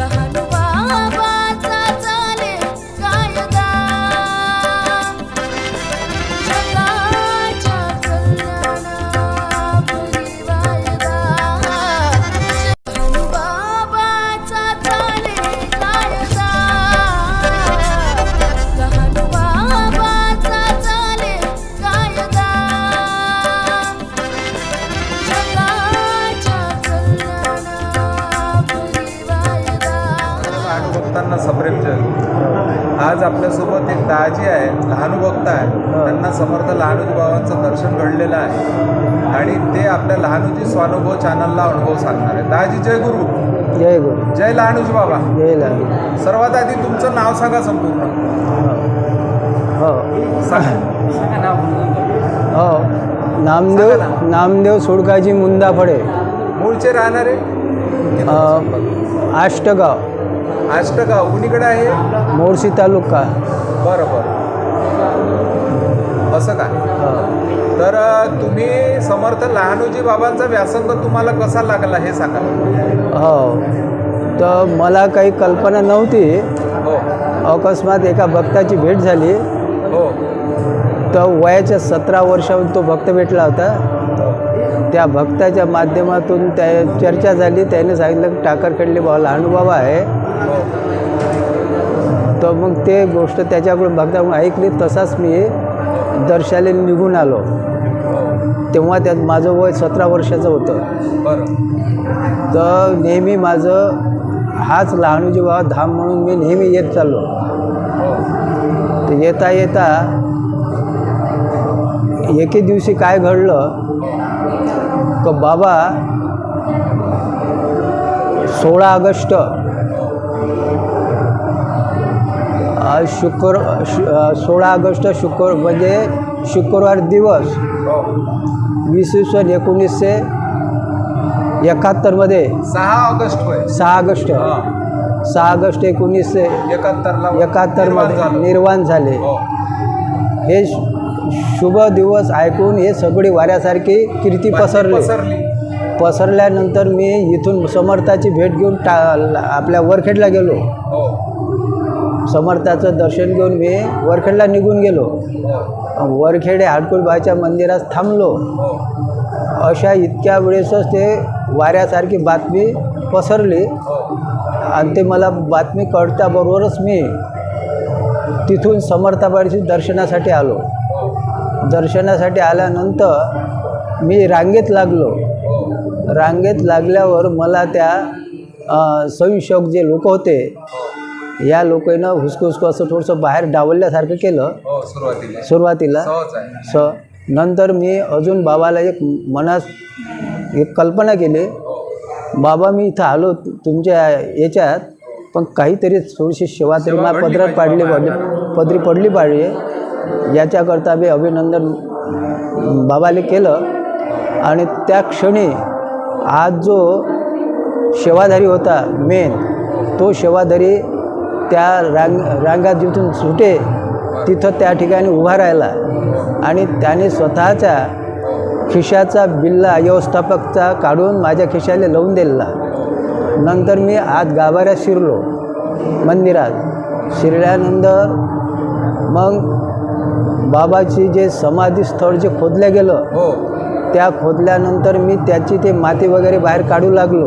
लहान आज आपल्यासोबत एक दाजी आहे लहानुभक्त आहे. त्यांना समर्थ लहानूजी बाबांचं दर्शन घडलेलं आहे. आणि ते आपल्या लहानूजी स्वानुभव चॅनलला अनुभव सांगणार आहे दाजी जय गुरु. जय गुरु. जय लहानूजी बाबा. जय लाल सर्वात आधी तुमचं नाव सांगा संपूर्ण. हो. सांगा. नाव. हो. नामदेव नामदेव सोडकाजी मुंदाफळे मूळचे राहणारे? अ, आष्टगाव आष्टगाव कुणीकडे आहे? मोर्शी तालुका. बरं बरं. असं का? हो. तर तुम्ही समर्थ लहानूजी बाबांचा व्यासंग तुम्हाला कसा लागला हे सांगा. हो. तर मला काही कल्पना नव्हती. हो. अकस्मात एका भक्ताची भेट झाली. हो. तर वयाच्या सतरा वर्षाहून तो भक्त भेटला होता. त्या भक्ताच्या माध्यमातून त्या चर्चा झाली. त्याने सांगितलं की टाकरखेडले बाबा लहानूबाबा आहे. हो तर मग ते गोष्ट त्याच्याकडून भक्ताकडून ऐकली तसाच मी दर्शाले निघून आलो. तेव्हा त्यात माझं वय सतरा वर्षाचं होतं. बरं तर नेहमी माझं हाच लहानूजी बाबा धाम म्हणून मी नेहमी येत चाललो. तर येता येता एके दिवशी काय घडलं? का बाबा सोळा ऑगस्ट शुक्र सोळा ऑगस्ट शुक्र म्हणजे शुक्रवार दिवस. इसवी सन एकोणीसशे एकाहत्तरमध्ये सहा ऑगस्ट होय. सहा ऑगस्ट. सहा ऑगस्ट एकोणीसशे एकाहत्तरला एकाहत्तरमध्ये निर्माण झालं. निर्वाण झाले. हो. हे शुभ दिवस ऐकून हे सगळी वाऱ्यासारखी कीर्ती पसरली. पसरल्यानंतर मी इथून समर्थाची भेट घेऊन टा आपल्या वरखेडला गेलो. हो. समर्थाचं दर्शन घेऊन मी वरखेडला निघून गेलो. वरखेडे हाडकुळबाईच्या मंदिरात थांबलो. हो. अशा इतक्या वेळेसच ते वाऱ्यासारखी बातमी पसरली. हो. आणि ते मला बातमी कळताबरोबरच मी तिथून समर्थाबाईची दर्शनासाठी आलो. दर्शनासाठी आल्यानंतर मी रांगेत लागलो. रांगेत लागल्यावर मला त्या स्वयंसेवक जे लोक होते या लोकांना हुसकुसकू असं थोडंसं बाहेर डावलल्यासारखं केलं. हो सुरुवातीला. स नंतर मी अजून बाबाला एक मनात एक कल्पना केली. बाबा मी इथं आलो तुमच्या याच्यात पण काहीतरी थोडीशी सेवा तरी मला पदरात पाडली. पाहिजे पदरी पडली पाहिजे. याच्याकरता मी अभिनंदन बाबाले केलं. आणि त्या क्षणी आज जो सेवाधारी होता मेन तो सेवाधारी त्या रांग रांगात जिथून सुटे तिथं त्या ठिकाणी उभा राहिला. आणि त्याने स्वतःच्या खिशाचा बिल्ला व्यवस्थापकचा काढून माझ्या खिशाला लावून दिलेला नंतर मी आत गाभाऱ्यात शिरलो मंदिरात. शिरल्यानंतर मग बाबाची जे समाधी स्थळ जे खोदलं गेलं हो. त्या खोदल्यानंतर मी त्याची ते माती वगैरे बाहेर काढू लागलो.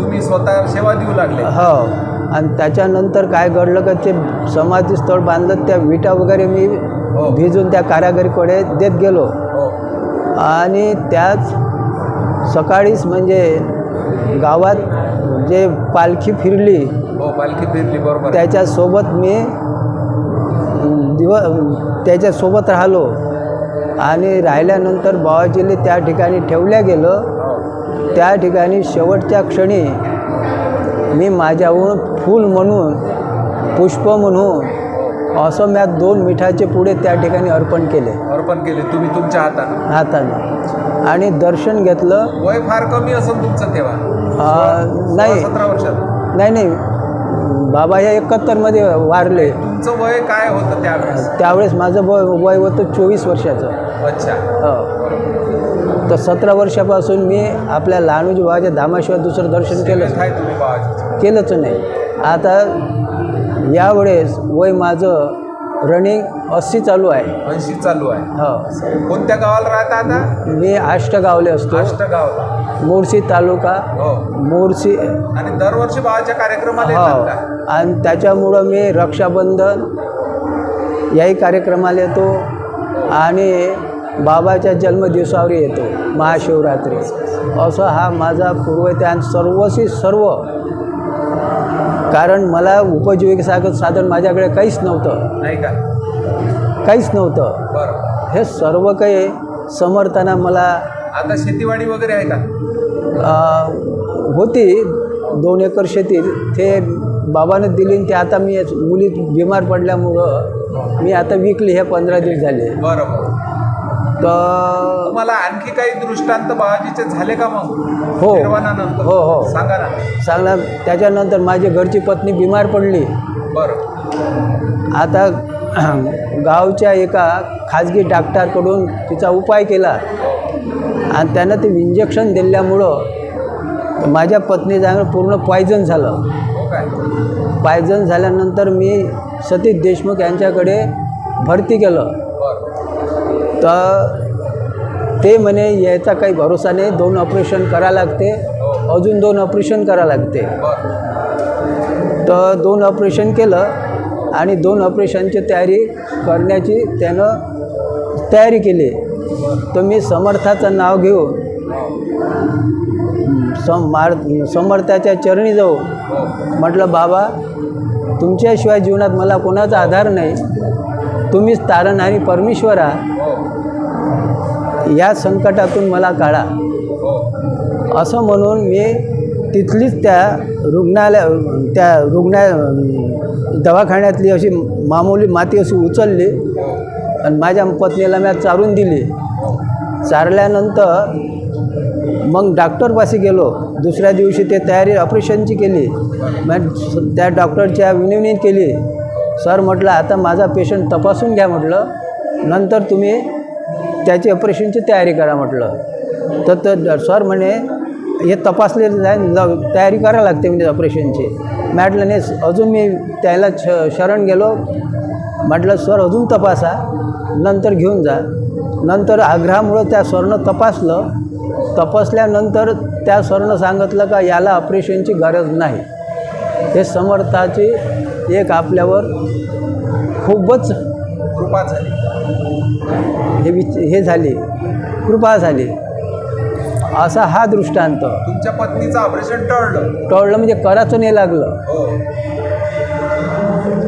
तुम्ही स्वतः सेवा देऊ लागले. हो. आणि त्याच्यानंतर काय घडलं का ते समाधी स्थळ बांधलं त्या विटा वगैरे मी भिजून त्या कारागिरीकडे देत गेलो. हो. आणि त्याच सकाळीच म्हणजे गावात जे पालखी फिरली हो पालखी फिरली बरोबर. त्याच्यासोबत मी दिव त्याच्यासोबत राहिलो. आणि राहिल्यानंतर बाबाजीले त्या ठिकाणी ठेवल्या गेलं. त्या ठिकाणी शेवटच्या क्षणी मी माझ्याहून फूल म्हणून पुष्प म्हणून असं म्या दोन मिठाचे पुढे त्या ठिकाणी अर्पण केले. अर्पण केले तुम्ही तुमच्या हाताने? हाताने. आणि दर्शन घेतलं. वय फार कमी असेल तुमचं तेव्हा. नाही. सतरा वर्षात. नाही नाही. बाबा या एकाहत्तरमध्ये वारले. तुमचं वय काय होतं त्यावेळेस? त्यावेळेस माझं वय वय होतं चोवीस वर्षाचं. अच्छा. हो. तर सतरा वर्षापासून मी आपल्या लहानूजी बाबाच्या धामाशिवाय दुसरं दर्शन केलंच काय तुम्ही बाबाजीचं. केलंच नाही. आता यावेळेस वय माझं रनिंग अस्सी चालू आहे. ऐंशी चालू आहे. हो. कोणत्या गावाला राहता आता? मी आष्टगावले असतो. आष्टगावला. मोर्शी तालुका. हो. मोर्शी आणि दरवर्षी बाबाच्या कार्यक्रमाला येतात हो आणि त्याच्यामुळं मी रक्षाबंधन याही कार्यक्रमाला येतो आणि बाबाच्या जन्मदिवसावर येतो महाशिवरात्री. असं हा माझा पूर्व त्या सर्वशी सर्व. कारण मला उपजीविकेसारखं साधन माझ्याकडे काहीच नव्हतं. नाही का? काहीच नव्हतं. हे सर्व काही समर्थना मला आता शेतीवाडी वगैरे आहे का? होती. दोन एकर शेती. ते बाबाने दिली ते आता मी मुली बिमार पडल्यामुळं मी आता विकली हे पंधरा दिवस झाले. बरं बरं. तर तुम्हाला आणखी काही दृष्टांत बाबाजीचे झाले का मग? हो. हो, हो. सांगा ना. सांगणार त्याच्यानंतर माझी घरची पत्नी बिमार पडली. बरं. आता गावच्या एका खाजगी डॉक्टरकडून तिचा उपाय केला. आणि त्यानं ते इंजेक्शन दिल्यामुळं माझ्या पत्नीचा पूर्ण पॉयझन झालं. पायजन झाल्यानंतर मी सतीश देशमुख यांच्याकडे भरती केलं. तर ते म्हणे यायचा काही भरोसा नाही दोन ऑपरेशन करा लागते. अजून दोन ऑपरेशन करा लागते. तर दोन ऑपरेशन केलं आणि दोन ऑपरेशनची तयारी करण्याची त्यानं तयारी केली. तर मी समर्थाचं नाव घेऊन सम मार समर्थाच्या चरणी जाऊ म्हटलं बाबा तुमच्याशिवाय जीवनात मला कोणाचा आधार नाही. तुम्हीच तारण आणि परमेश्वरा या संकटातून मला काढा. असं म्हणून मी तिथलीच त्या रुग्णालय त्या रुग्णा दवाखान्यातली अशी मामूली माती अशी उचलली आणि माझ्या पत्नीला मी चारून दिली. चारल्यानंतर मग डॉक्टरपाशी गेलो. दुसऱ्या दिवशी ते तयारी ऑपरेशनची केली. मग त्या डॉक्टरच्या विनवणी केली. सर म्हटलं आता माझा पेशंट तपासून घ्या म्हटलं. नंतर तुम्ही त्याची ऑपरेशनची तयारी करा म्हटलं. तर तर सर म्हणे हे तपासले तयारी करायला लागते म्हणजे ऑपरेशनची. म्हटलं नाही अजून मी त्याला श शरण गेलो. म्हटलं सर अजून तपासा. नंतर घेऊन जा. नंतर आग्रहामुळं त्या सरनं तपासलं. तपासल्यानंतर त्या सरनं सांगितलं का याला ऑपरेशनची गरज नाही. हे समर्थाची एक आपल्यावर खूपच कृपा झाली. हे विच हे झाली. कृपा झाली. असा हा दृष्टांत. तुमच्या पत्नीचं ऑपरेशन टळलं. टळलं म्हणजे करायचं नाही लागलं. हो.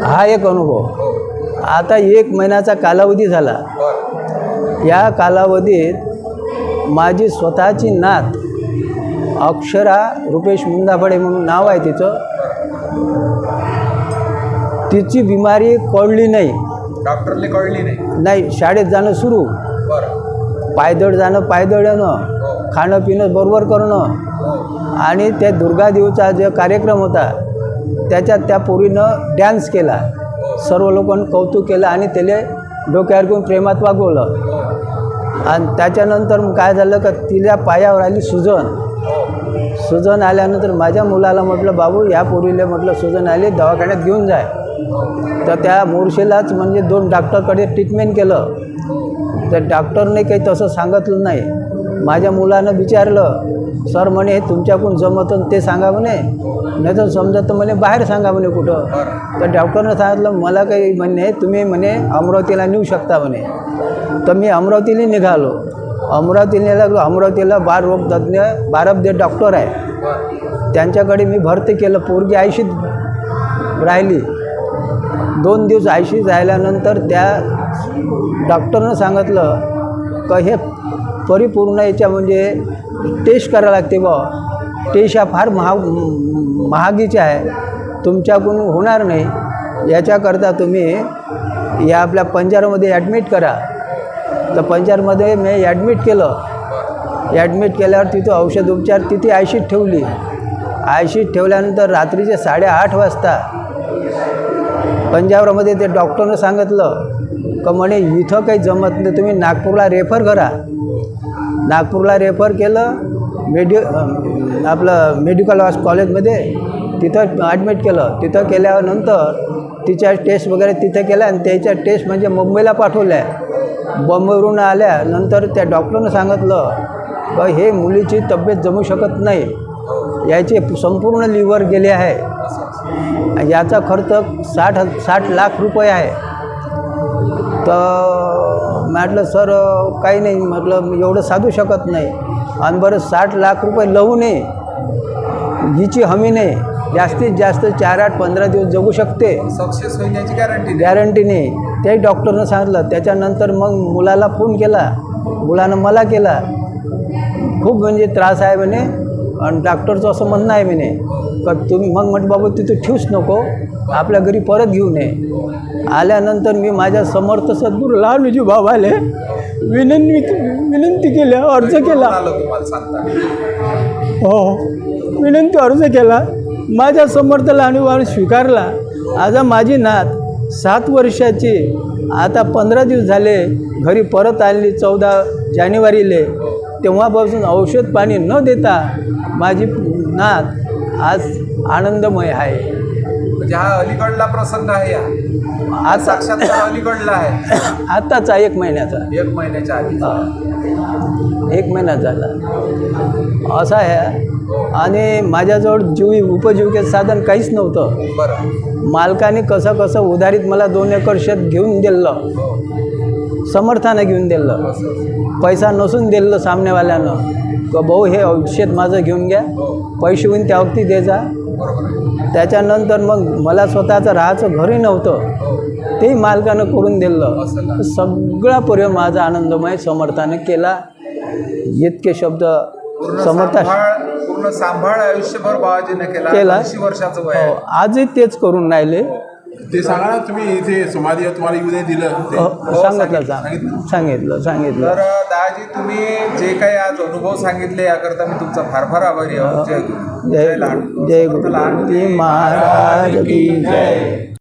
हा एक अनुभव. हो. आता एक महिन्याचा कालावधी झाला. या कालावधीत माझी स्वतःची नात अक्षरा रुपेश मुंदाफडे म्हणून नाव आहे तिचं. तिची बिमारी कळली नाही. डॉक्टरले कळली नाही. नाही शाळेत जाणं सुरू. पायदळ जाणं पायदळ येणं हो. खाणं पिणं बरोबर करणं. हो. आणि त्या दुर्गादेवीचा जो कार्यक्रम होता त्याच्यात त्या पोरीनं डॅन्स केला. सर्व लोकांनी कौतुक केलं आणि त्याला डोक्यावर घेऊन प्रेमात वागवलं. आणि त्याच्यानंतर मग काय झालं का तिच्या पायावर आली सुजन. सुजन आल्यानंतर माझ्या मुलाला म्हटलं बाबू या पोरीला म्हटलं सुजन आली दवाखान्यात घेऊन जाय. तर त्या मोर्शेलाच म्हणजे दोन डॉक्टरकडे ट्रीटमेंट केलं. तर डॉक्टरने काही तसं सांगितलं नाही. माझ्या मुलानं विचारलं सर म्हणे तुमच्याकडून जमतं ते सांगा म्हणे. नाही तर समजा तर म्हणे बाहेर सांगा म्हणे कुठं. तर डॉक्टरनं सांगितलं मला काही म्हणे तुम्ही म्हणे अमरावतीला नेऊ शकता म्हणे. तर मी अमरावतीला निघालो. अमरावतीला लागलो अमरावतीला बार रोग तज्ज्ञ बारबदे डॉक्टर आहे. त्यांच्याकडे मी भरती केलं. पोरगी आयशीत राहिली. दोन दिवस आयशी राहिल्यानंतर त्या डॉक्टरनं सांगितलं का हे परिपूर्ण याच्या म्हणजे टेस्ट करावं लागते बा टेस्ट ह्या फार महाग महागीच्या आहे. तुमच्याकडून होणार नाही. याच्याकरता तुम्ही या आपल्या पंजारमध्ये ॲडमिट करा. तर पंजारमध्ये मी ॲडमिट केलं. ॲडमिट केल्यावर तिथं औषध उपचार तिथे आयशीत ठेवली. आयशीत ठेवल्यानंतर रात्रीचे साडेआठ वाजता पंजाबरामध्ये ते डॉक्टरनं सांगितलं का म्हणे इथं काही जमत नाही. तुम्ही नागपूरला रेफर करा. नागपूरला रेफर केलं. मेडि आपलं मेडिकल हॉस कॉलेजमध्ये तिथं ॲडमिट केलं. तिथं केल्यानंतर तिच्या टेस्ट वगैरे तिथं केल्या आणि त्याच्या टेस्ट म्हणजे मुंबईला पाठवल्या. बॉम्बेवरून आल्या. नंतर त्या डॉक्टरनं सांगितलं का हे मुलीची तब्येत जमू शकत नाही. याचे संपूर्ण लिव्हर गेले आहे. याचा खर्च साठ साठ लाख रुपये आहे. तर म्हटलं सर काही नाही. म्हटलं एवढं साधू शकत नाही. आणि बरं साठ लाख रुपये लवू नये. हिची हमी नाही जास्तीत जास्त चार आठ पंधरा दिवस जगू शकते. सक्सेस होईल याची गॅरंटी गॅरंटी नाही. त्याही डॉक्टरनं सांगितलं. त्याच्यानंतर मग मुलाला फोन केला. मुलानं मला केला. खूप म्हणजे त्रास आहे म्हणे. आणि डॉक्टरचं असं म्हणणं आहे म्हणे. का तुम्ही मग म्हटलं बाबा तिथं ठेवूच नको. आपल्या घरी परत घेऊन ये आल्यानंतर मी माझ्या समर्थ सद्गुरू लहानूजी बाबाले विनंती विनंती केल्या अर्ज केला. आलं तुम्हाला सांगता. हो. विनंती अर्ज केला. माझ्या समर्थ लहानूबाने स्वीकारला. आज माझी नात सात वर्षाची आता पंधरा दिवस झाले घरी परत आली चौदा जानेवारीले. तेव्हापासून औषध पाणी न देता माझी नात आज आनंदमय आहे. म्हणजे हा अलीकडला प्रसंग आहे हा हा आता साक्षात्कार अलीकडला आहे. आत्ताचा एक महिन्याचा. एक महिन्याच्या आधी एक महिना झाला. असं आहे. आणि माझ्याजवळ जीवी उपजीविकेचं साधन काहीच नव्हतं. बरं. मालकाने कसं कसं उधारीत मला दोन एकर शेत घेऊन दिलं. समर्थानं घेऊन दिलं. पैसा नसून दिलं सामनेवाल्यानं. का भाऊ हे शेत माझं घेऊन घ्या. पैसे होईन त्या वक्ती दे जा. त्याच्यानंतर मग मला स्वतःचं राहायचं घरही नव्हतं. तेही मालकानं करून दिलं? सगळा पर्यंत माझा आनंदमय समर्थानं केला. इतके शब्द समर्था पूर्ण सांभाळ आयुष्यभर बाबाजीने केला. केला. वर्षाचं हो, आजही तेच करून राहिले. ते सांगा ना तुम्ही इथे समाधी तुम्हाला येऊ नाही दिलं. ते हो, सांगितलं सांगितलं. सांग सांगितलं. सांगितलं तर दादाजी तुम्ही जे काही आज अनुभव सांगितले याकरता मी तुमचा फार फार आभारी आहोत. जय गुरु. जय लहान जय गुरु. महाराज की जय.